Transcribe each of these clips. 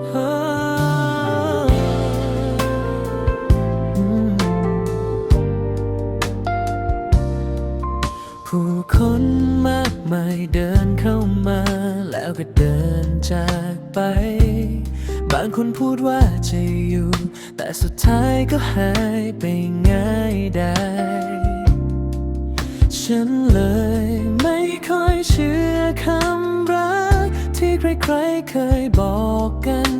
ผู้คนมากมายเดินเข้ามา แล้วก็เดินจากไป บางคนพูดว่าจะอยู่ แต่สุดท้ายก็หายไปง่ายได้ ฉันเลยไม่ค่อยเชื่อคำรัก ที่ใครๆเคยบอกกัน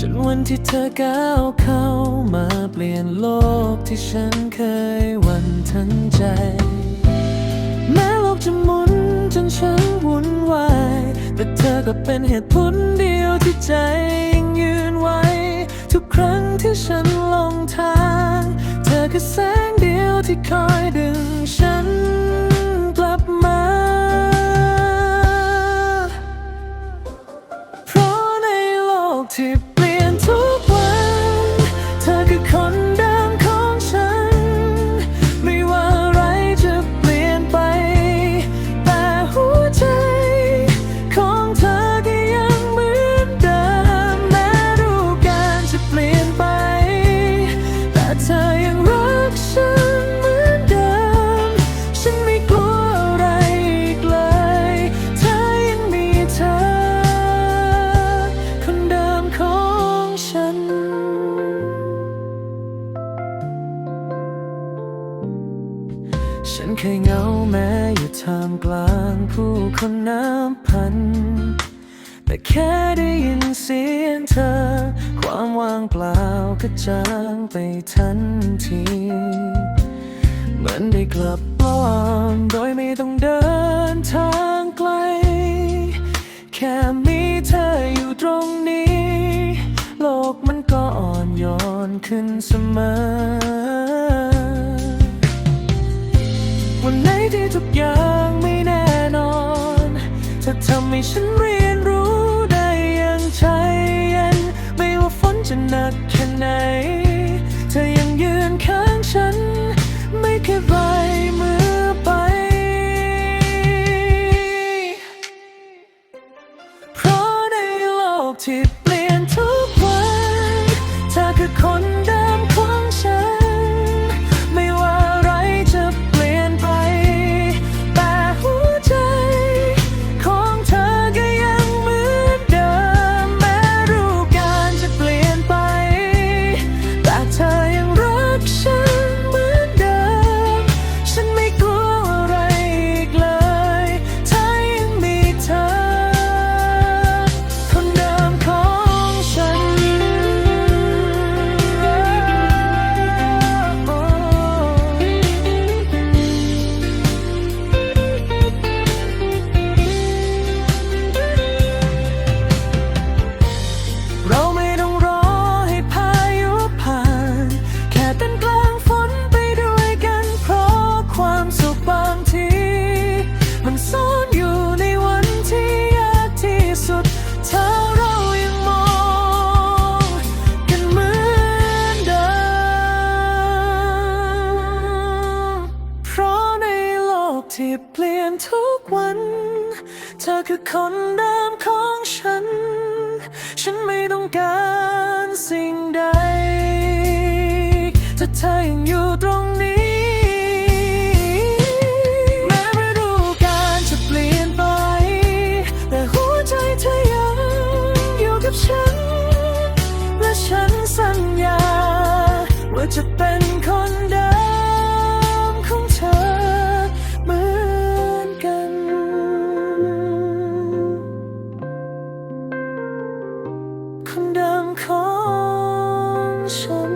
จนวันที่เธอก้าวเข้ามาเปลี่ยนโลกที่ฉันเคยหวันทั้งใจ แม้โลกจะหมุนจนฉันวุ่นวาย แต่เธอก็เป็นเหตุผลเดียวที่ใจยังยืนไว้ ทุกครั้งที่ฉันลงทาง เธอคือแสงเดียวที่คอยดึงฉัน ฉันเคยเหงาแม้อยู่ท่ามกลางผู้คนนับพัน แต่แค่ได้ยินเสียงเธอ ความว่างเปล่าก็จางไปทันทีเหมือนได้กลับบ้านโดยไม่ต้องเดินทางไกล แค่มีเธออยู่ตรงนี้ โลกมันก็อ่อนโยนขึ้นเสมอ เธอคือคนเดิมของฉัน ฉันไม่ต้องการสิ่งใด ถ้าเธอยังอยู่ตรงนี้ 空อ